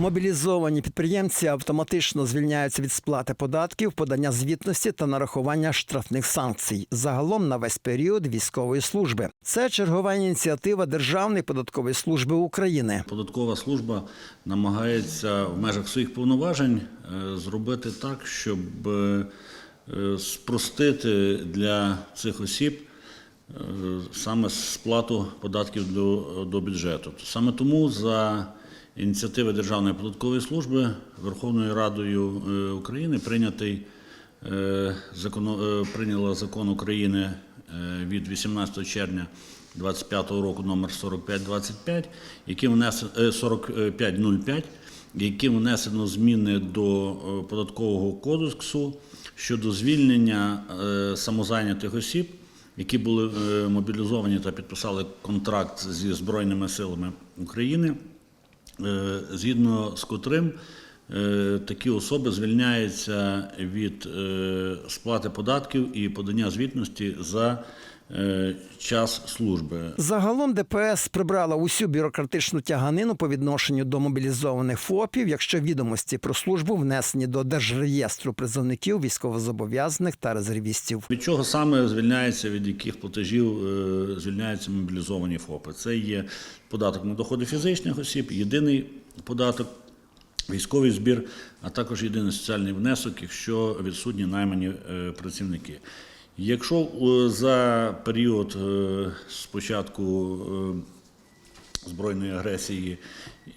Мобілізовані підприємці автоматично звільняються від сплати податків, подання звітності та нарахування штрафних санкцій. Загалом на весь період військової служби. Це чергова ініціатива Державної податкової служби України. Податкова служба намагається в межах своїх повноважень е, зробити так, щоб е, спростити для цих осіб е, саме сплату податків до, до бюджету. Саме тому за ініціативи Державної податкової служби Верховною Радою е, України прийнятий е, е, прийняла закон України від 18 червня 25 року номер 4525, яким внесено 4505, яким внесено зміни до податкового кодексу щодо звільнення самозайнятих осіб, які були мобілізовані та підписали контракт зі Збройними силами України, згідно з котрим е, такі особи звільняються від е, сплати податків і подання звітності за е, час служби. Загалом ДПС прибрала усю бюрократичну тяганину по відношенню до мобілізованих ФОПів, якщо відомості про службу внесені до держреєстру призовників, військовозобов'язаних та резервістів. Від чого саме звільняється, від яких платежів е, звільняються мобілізовані ФОПи? Це є податок на доходи фізичних осіб, єдиний податок, військовий збір, а також єдиний соціальний внесок, якщо відсутні наймані е, працівники. Якщо е, за період спочатку початку е, збройної агресії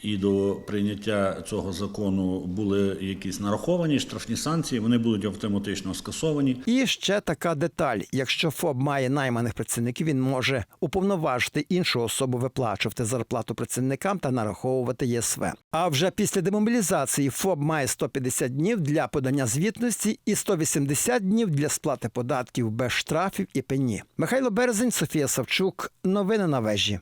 і до прийняття цього закону були якісь нараховані штрафні санкції, вони будуть автоматично скасовані. І ще така деталь: якщо ФОП має найманих працівників, він може уповноважити іншу особу виплачувати зарплату працівникам та нараховувати ЄСВ. А вже після демобілізації ФОП має 150 днів для подання звітності і 180 днів для сплати податків без штрафів і пені. Михайло Березень, Софія Савчук. Новини на вежі.